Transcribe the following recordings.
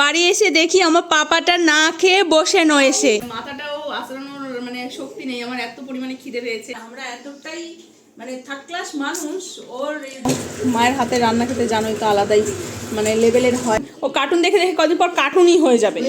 বাড়ি এসে দেখি আমার পাপাটা না খেয়ে বসে নয়েছে মাথাটাও আচড়ানোর মানে শক্তি নেই আমার এত পরিমাণে খিদে পেয়েছে। আমরা এতটাই মানে থার্ড ক্লাস মানুষ ওর মায়ের হাতে রান্না খেতে জানোই তো আলাদাই মানে লেভেলের হয়। ও কার্টুন দেখে দেখে কদিন পর কার্টুনই হয়ে যাবে।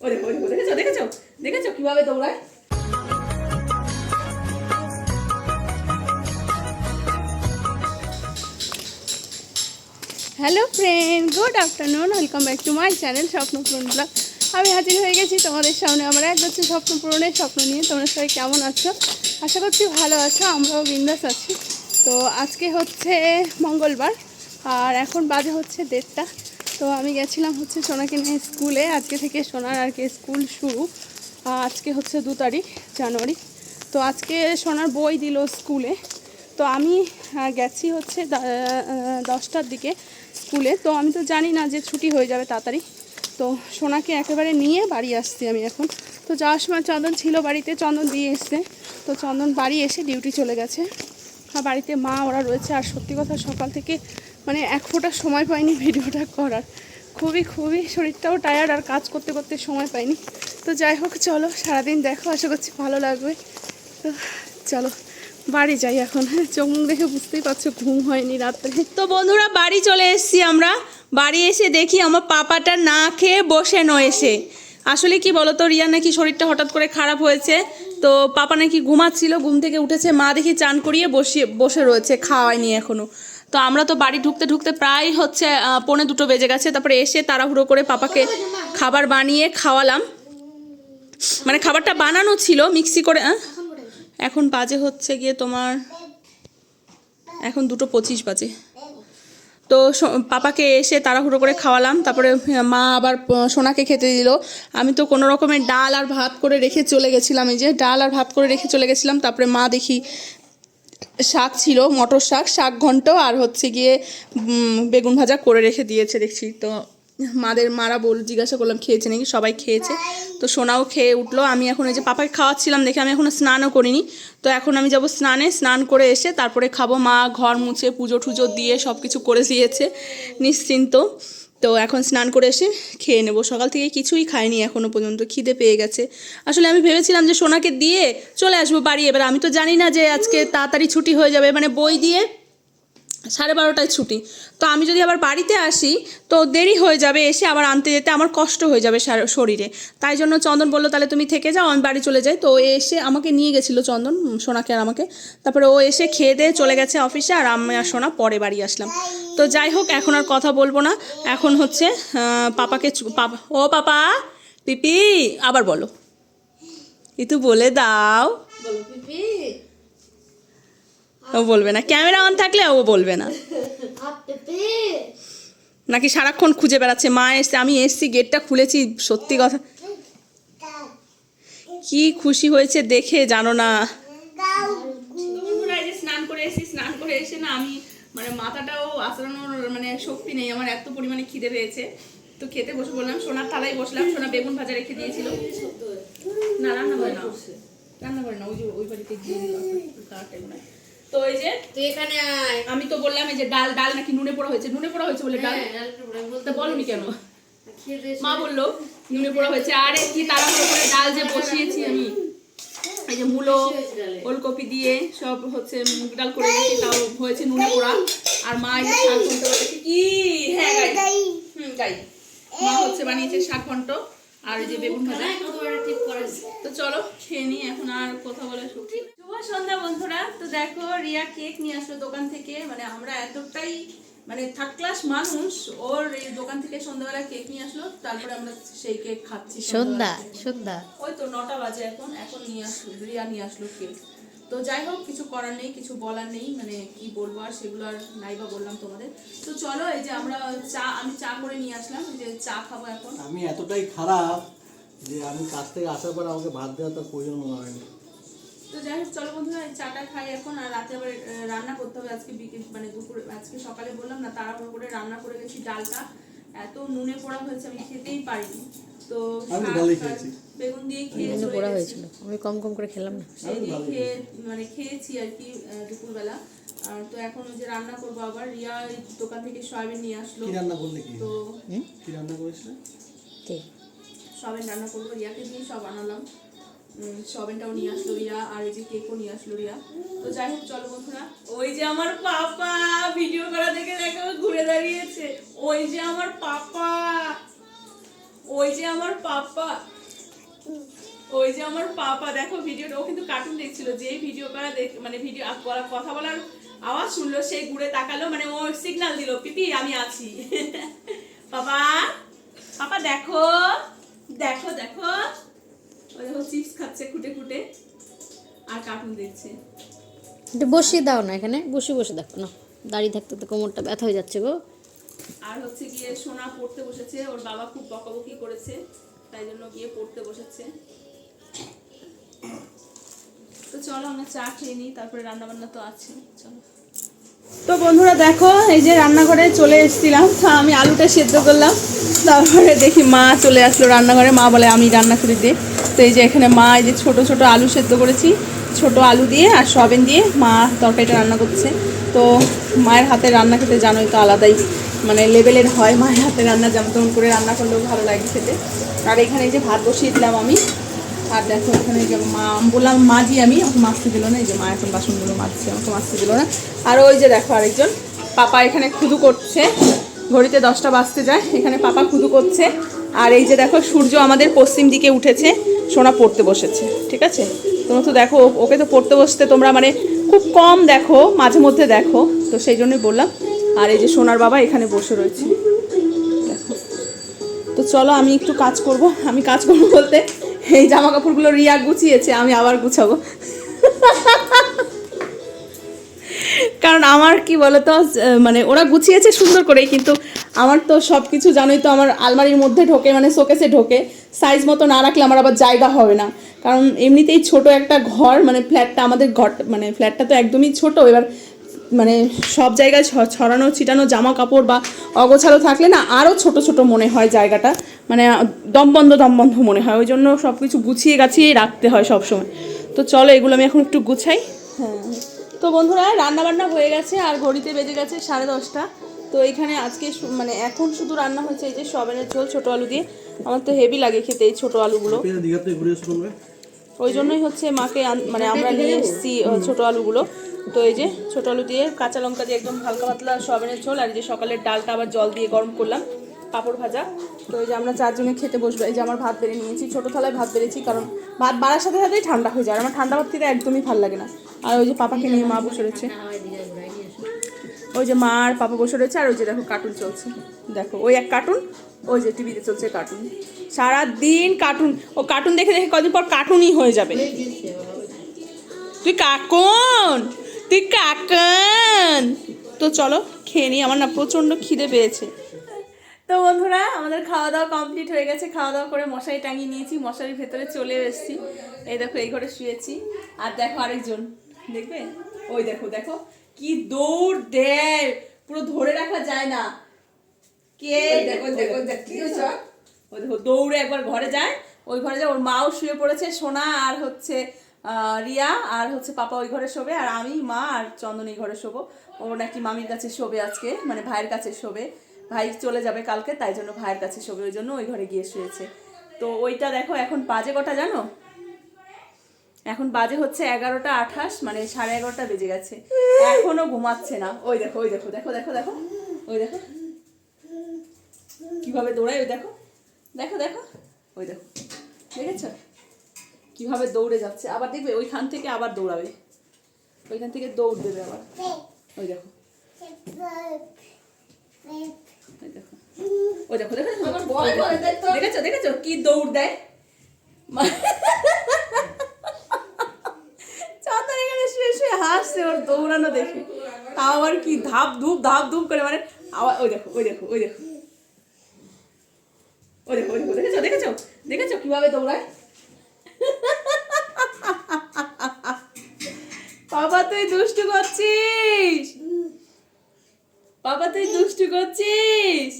ও দেখো, দেখেছ দেখেছ? দেখেছ কীভাবে দৌড়ায়? Hello friend, good afternoon, welcome back to my channel Swapno Puron blog. আমি হাজির হয়ে গেছি তোমাদের সামনে আমার এক হচ্ছে স্বপ্ন পূরণের স্বপ্ন নিয়ে। তোমরা সবাই কেমন আছো? আশা করছি ভালো আছো, আমরাও বিন্দাস আছি। তো আজকে হচ্ছে মঙ্গলবার, আর এখন বাজে হচ্ছে দেড়টা। তো আমি গেছিলাম হচ্ছে সোনাকে নিয়ে স্কুলে, আজকে থেকে সোনার আর কি স্কুল শুরু। আজকে হচ্ছে দু তারিখ, জানুয়ারি। তো আজকে সোনার বই দিল স্কুলে। তো আমি গেছি হচ্ছে দশটার দিকে। স্কুলে, তো আমি তো জানি না যে ছুটি হয়ে যাবে তাড়াতাড়ি। তো সোনাকে একেবারে নিয়ে বাড়ি আসছি আমি এখন। তো যাওয়ার সময় চন্দন ছিল বাড়িতে, চন্দন দিয়ে এসছে। তো চন্দন বাড়ি এসে ডিউটি চলে গেছে। আর বাড়িতে মা, ওরা রয়েছে। আর সত্যি কথা সকাল থেকে মানে এক ফোঁটা সময় পাইনি ভিডিওটা করার। খুবই খুবই শরীরটাও টায়ার্ড আর কাজ করতে করতে সময় পাইনি। তো যাই হোক, চলো সারাদিন দেখো। আশা করছি ভালো লাগবে। তো চলো। বাড়ি যাই এখন। হ্যাঁ চোখ মুখ দেখে বুঝতেই পারছ, ঘুম হয়নি রাত্রে। তো বন্ধুরা, বাড়ি চলে এসেছি আমরা। বাড়ি এসে দেখি আমার পাপাটা না খেয়ে বসে নয়েছে আসলে কি বলতো রিয়া নাকি শরীরটা হঠাৎ করে খারাপ হয়েছে। তো পাপা নাকি ঘুমাচ্ছিল, ঘুম থেকে উঠেছে। মা দেখি চান করিয়ে বসিয়ে বসে রয়েছে, খাওয়ায়নি এখনও। তো আমরা তো বাড়ি ঢুকতে ঢুকতে প্রায় হচ্ছে পৌনে দুটো বেজে গেছে। তারপরে এসে তাড়াহুড়ো করে পাপাকে খাবার বানিয়ে খাওয়ালাম। মানে খাবারটা বানানো ছিল, মিক্সি করে, আহ? এখন বাজে হচ্ছে গিয়ে তোমার, এখন দুটো পঁচিশ বাজে। তো পাপাকে এসে তাড়াহুড়ো করে খাওয়ালাম, তারপরে মা আবার সোনাকে খেতে দিল। আমি তো কোনো রকমের ডাল আর ভাত করে রেখে চলে গেছিলাম, এই যে ডাল আর ভাত করে রেখে চলে গেছিলাম, তারপরে মা দেখি শাক ছিল, মটর শাক শাক ঘন্ট, আর হচ্ছে গিয়ে বেগুন ভাজা করে রেখে দিয়েছে, দেখছি তো মাদের, মারা বল, জিজ্ঞাসা করলাম, খেয়েছে নাকি? সবাই খেয়েছে। তো সোনাও খেয়ে উঠল। আমি এখন এই যে পাপাকে খাওয়াচ্ছিলাম দেখে আমি এখনও স্নানও করিনি। তো এখন আমি যাব স্নানে। স্নান করে এসে তারপরে খাব মা, ঘর মুছে, পুজো টুজো দিয়ে সব কিছু করে দিয়েছে নিশ্চিন্ত। তো এখন স্নান করে এসে খেয়ে নেব। সকাল থেকে কিছুই খাইনি এখনও পর্যন্ত। খিদে পেয়ে গেছে। আসলে আমি ভেবেছিলাম যে সোনাকে দিয়ে চলে আসব বাড়ি। এবার আমি তো জানি না যে আজকে তাড়াতাড়ি ছুটি হয়ে যাবে। মানে বই দিয়ে সাড়ে বারোটায় ছুটি। তো আমি যদি আবার বাড়িতে আসি, তো দেরি হয়ে যাবে এসে আবার আনতে যেতে আমার কষ্ট হয়ে যাবে শরীরে। তাই জন্য চন্দন বলল, তাহলে তুমি থেকে যাও, আমি বাড়ি চলে যাই। তো ও এসে আমাকে নিয়ে গেছিল চন্দন, সোনাকে আর আমাকে। তারপরে ও এসে খেয়ে দিয়ে চলে গেছে অফিসে, আর আমি আর সোনা পরে বাড়ি আসলাম। তো যাই হোক, এখন আর কথা বলব না। এখন হচ্ছে পাপাকে পাপা, ও পাপা, পিপি, আবার বলো। একটু বলে দাও। ও বলবে না। ক্যামেরা অন থাকলে ও বলবে না। নাকি সারাক্ষণ খুঁজে বেড়াচ্ছে। মা এসছে, আমি এসছি গেটটা খুলেছি, সত্যি কথা। কি খুশি হয়েছে দেখে, জানো না। স্নান করে এসেছি, স্নান করে এসে না আমি মানে মাথাটাও আচড়ানোর মানে শক্তি নেই। আমার এত পরিমাণে খিদে পেয়েছে। তো খেতে বসে বললাম, সোনার থালায় বসলাম, সোনা বেগুন ভাজা রেখে দিয়েছিল। না, রান্না করে না রান্না করে না ওই যে ওই বাড়িতে গিয়ে হয়। তো এই যে তুই এখানে আয়। আমি তো বললাম এই যে ডাল ডাল নাকি নুনে পোড়া হয়েছে? নুনে পোড়া হয়েছে বলে ডাল? বলতে বলনি কেন? মা বলল নুনে পোড়া হয়েছে। আরে কি তাড়াহুড়ো করে ডাল যে বসিয়েছি আমি। এই যে মূলো ওলকপি দিয়ে সব হচ্ছে মুগ ডাল করে রেখেছি তাও হয়েছে নুনে পোড়া। আর মা এই শাক ঘন্ট কি? হ্যাঁ গাই। হুম গাই। মা হচ্ছে বানিয়েছে শাক ঘন্ট আর যে বেগুন ভাজা। ঠিক করেছে তো চলো। খেয়ে নিই এখন আর কথা বলে সুখী শুভ সন্ধ্যা বন্ধুরা। তো দেখো রিয়া কেক নিয়ে আসলো দোকান থেকে। মানে আমরা এতটাই মানে থার্ড ক্লাস মানুষ ওর এই দোকান থেকে সন্ধ্যাবেলা কেক নিয়ে আসলো। তারপরে আমরা সেই কেক খাচ্ছি সন্ধ্যা সন্ধ্যা। ওই তো নটা বাজে এখন। এখন নিয়ে আসলো রিয়া নিয়ে আসলো কেক। তো যাই হোক কিছু করার নেই কিছু বলার নেই মানে কি বলব আর সেগুলো আর নাইবা বললাম তোমাদের। তো চলো এই যে আমরা চা আমি চা করে নিয়ে আসলাম যে চা খাব এখন। আমি এতটাই খারাপ যে আমি কাজ থেকে আসার পর আমাকে ভাত দেওয়ার তো প্রয়োজন মনে হয়নি তো যাই হোক চলো বন্ধুরা চাটা খাই এখন আর রাতে আবার রান্না করতে হবে আজকে বিকেল মানে দুপুরে আজকে সকালে বললাম না তাড়াহুড়ো করে রান্না করে গেছি ডালটা। এত নুনে পোড়া হয়েছে আমি খেতেই পারিনি। তো আমি শাক ভালোই আর খেয়েছি। বেগুন দিয়ে খেয়ে পোড়া হয়েছিল। আমি কম কম করে খেলাম না। সেই দিয়ে খেয়ে মানে খেয়েছি আর কি দুপুরবেলা। তো এখন ওই যে রান্না করব আবার। রিয়া দোকান থেকে সয়াবিন নিয়ে আসলো। রান্না করলে কি? তো কি রান্না করেছিলে? সয়াবিন রান্না করব। রিয়াকে দিয়ে সব আনালাম। নিয়ে আসলো রিয়া আর এই যে কেকও নিয়ে আসলো রিয়া। তো যাই হোক চলো বন্ধুরা। ওই যে আমার পাপা ভিডিও করা দেখে দেখো ঘুরে দাঁড়িয়েছে। ওই যে আমার পাপা। ওই যে আমার পাপা, ওই যে আমার পাপা, দেখো ভিডিওটা, ও কিন্তু কার্টুন দেখছিল, যেই ভিডিও করা দেখ মানে ভিডিও কথা বলার আওয়াজ শুনলো সেই ঘুরে তাকালো মানে ও সিগন্যাল দিল, পিপি, আমি আছি। বাবা পাপা দেখো দেখো দেখো। ও দেখো চিপস খাচ্ছে খুঁটে খুঁটে, আর কার্টুন দেখছে। বসিয়ে দাও না এখানে, বসে বসে দেখো, না। দাঁড়িয়ে থাকতে তো কোমরটা ব্যথা হয়ে যাচ্ছে গো। আর হচ্ছে গিয়ে সোনা পড়তে বসেছে, ওর বাবা খুব বকাবকি করেছে, তাই জন্য গিয়ে পড়তে বসেছে। তো চলো আমরা চা খেয়ে নিই, তারপরে রান্নাবান্না তো আছে, চলো। তো বন্ধুরা দেখো, এই যে রান্নাঘরে চলে এসেছিলাম আমি আলুটা সেদ্ধ করলাম, তারপরে দেখি মা চলে আসলো রান্নাঘরে, মা বলে, আমি রান্না করে দিই তো এই যে এখানে মা এই যে ছোট ছোট আলু সেদ্ধ করেছি ছোট আলু দিয়ে আর সয়াবিন দিয়ে মা তরকারিটা রান্না করছে। তো মায়ের হাতে রান্না খেতে জানোই তো আলাদাই মানে লেভেলের হয় মায়ের হাতে রান্না, যেমন তেমন করে রান্না করলেও ভালো লাগে খেতে। আর এখানে যে ভাত বসিয়ে দিলাম আমি, আর দেখো এখানে যে মা, বললাম মাজি আমি, আমাকে মাছতে দিল না, এই যে মা এখন বাসনগুলো মাজছে, আমাকে মাছতে দিল না। আর ওই যে দেখো আরেকজন, পাপা এখানে খুদু করছে, ঘড়িতে দশটা বাজতে যায়, এখানে পাপা খুদু করছে। আর এই যে দেখো, সূর্য আমাদের পশ্চিম দিকে উঠেছে, সোনা পড়তে বসেছে, ঠিক আছে? তোমরা তো দেখো ওকে তো পড়তে বসতে তোমরা মানে খুব কম দেখো, মাঝে মধ্যে দেখো, তো সেই জন্যই বললাম। আর এই যে সোনার বাবা এখানে বসে রয়েছে। দেখো। তো চলো, আমি একটু কাজ করব। আমি কাজ করব বলতে, এই জামা কাপড়গুলো রিয়া গুছিয়েছে, আমি আবার গুছাবো। কারণ আমার কি বলতো মানে ওরা গুছিয়েছে সুন্দর করেই, কিন্তু আমার তো সব কিছু জানোই তো আমার আলমারির মধ্যে ঢোকে মানে শোকেসে ঢোকে সাইজ মতো না রাখলে আমার আবার জায়গা হবে না। কারণ এমনিতেই ছোট একটা ঘর মানে ফ্ল্যাটটা আমাদের ঘর মানে ফ্ল্যাটটা তো একদমই ছোট, এবার মানে সব জায়গায় ছড়ানো, ছিটানো জামা কাপড় বা অগোছালো থাকলে না আরও ছোট ছোট মনে হয় জায়গাটা মানে দমবন্ধ দমবন্ধ মনে হয়, ওই জন্য সব কিছু গুছিয়ে গাছিয়ে রাখতে হয় সব সময় তো চলো এগুলো আমি এখন একটু গুছাই। হ্যাঁ। তো বন্ধুরা রান্না বান্না হয়ে গেছে আর ঘড়িতে বেজে গেছে সাড়ে দশটা। তো এখানে আজকে মানে এখন শুধু রান্না হয়েছে এই যে সবেনের ঝোল ছোটো আলু দিয়ে। আমার তো হেভি লাগে খেতে এই ছোটো আলুগুলো। ওই জন্যই হচ্ছে মাকে মানে আমরা নিয়ে এসেছি ছোট আলুগুলো। তো এই যে ছোট আলু দিয়ে কাঁচা লঙ্কা দিয়ে একদম হালকা পাতলা সয়াবিনের ঝোল আর যে সকালের ডালটা আবার জল দিয়ে গরম করলাম। পাঁপড় ভাজা। তো এই যে আমরা চারজনে খেতে বসবো। এই যে আমার ভাত বেড়ে নিয়েছি। ছোটো থালায় ভাত বেড়েছি কারণ ভাত বাড়ার সাথে সাথেই ঠান্ডা হয়ে যায়। আর আমার ঠান্ডা ভাত খেতে একদমই ভালো লাগে না। আর ওই যে পাপাকে নিয়ে মা বসে রয়েছে। ওই যে মা আর পাপা বসে রয়েছে। আর ওই যে দেখো কার্টুন চলছে। দেখো, ওই এক কার্টুন ওই যে টিভিতে চলছে কার্টুন সারা দিন কার্টুন ও কার্টুন দেখে দেখে কদিন পর কার্টুনই হয়ে যাবে। তুই কাকুন! তুই কাকুন! তো চলো, খেয়ে নিই। আমার না প্রচণ্ড খিদে পেয়েছে। তো বন্ধুরা, আমাদের খাওয়া দাওয়া কমপ্লিট হয়ে গেছে। খাওয়া দাওয়া করে মশারি টাঙিয়ে নিয়েছি, মশারির ভেতরে চলে এসেছি। এই দেখো, এই ঘরে শুয়েছি। আর দেখো আরেকজন, দেখবে? ওই দেখো দেখো, কি দৌড় দেয়। পুরো ধরে রাখা যায় না। কে? দেখো দেখো, ওই দেখো দৌড়ে একবার ঘরে যায়। ওই ঘরে যায়, ওর মাও শুয়ে পড়েছে, সোনা আর হচ্ছে রিয়া, আর হচ্ছে পাপা ওই ঘরে শোবে, আর আমি, মা আর চন্দন এই ঘরে শোবো। ও নাকি মামির কাছে শোবে আজকে মানে ভাইয়ের কাছে শোবে। ভাই চলে যাবে কালকে, তাই জন্য ভাইয়ের কাছে শোবে ওই জন্য ওই ঘরে গিয়ে শুয়েছে। তো ওইটা দেখো, এখন বাজে কটা জানো? এখন বাজে হচ্ছে এগারোটা আঠাশ মানে সাড়ে এগারোটা বেজে গেছে। এখনও ঘুমাচ্ছে না। ওই দেখো ওই দেখো দেখো দেখো দেখো, ওই দেখো। কীভাবে দৌড়ায়, ওই দেখো দেখো দেখো, ওই দেখো। দেখেছ? কীভাবে দৌড়ে যাচ্ছে। আবার দেখবে ওইখান থেকে আবার দৌড়াবে। ওইখান থেকে দৌড় দেবে আবার। ওই দেখো। ওই দেখো। দেখো দেখেছ দেখেছ? কি দৌড় দেয়? এখানে শুয়ে শুয়ে হাসছে ওর দৌড়ানো দেখে। তাও আবার কি ধাপ ধুপ ধাপ ধুপ করে মানে আবার ওই দেখো ওই দেখো ওই দেখো। ওই দেখো ওই দেখো দেখেছ দেখেছ? দেখেছ কীভাবে দৌড়ায়? বাবা তুই দুষ্টু করছিস! বাবা, তুই দুষ্টু করছিস?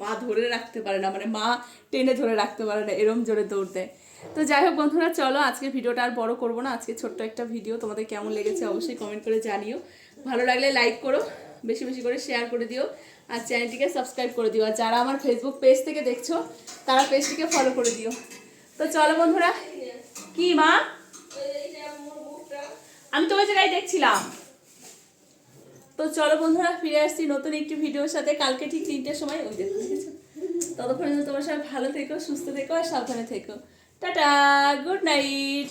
মা ধরে রাখতে পারে না মানে মা টেনে ধরে রাখতে পারে না, এরম জোরে দৌড় দেয়। তো যাই হোক বন্ধুরা, চলো আজকে ভিডিওটা আর বড় করব না, আজকে ছোট্ট একটা ভিডিও, তোমাদের কেমন লেগেছে অবশ্যই কমেন্ট করে জানিও। ভালো লাগলে লাইক করো, বেশি বেশি করে শেয়ার করে দিও, আর চ্যানেলটিকে সাবস্ক্রাইব করে দিও, আর যারা আমার ফেসবুক পেজ থেকে দেখছ, তারা পেজটিকে ফলো করে দিও। তো চলো বন্ধুরা, কি মা? আমি তোমার জায়গায় দেখছিলাম। তো চলো বন্ধুরা, ফিরে আসছি নতুন একটি ভিডিওর সাথে। কালকে ঠিক তিনটের সময় ওই দেখো? ততক্ষণ তোমার সবাই ভালো থেকো, সুস্থ থেকো আর সাবধানে থেকো। Tata good night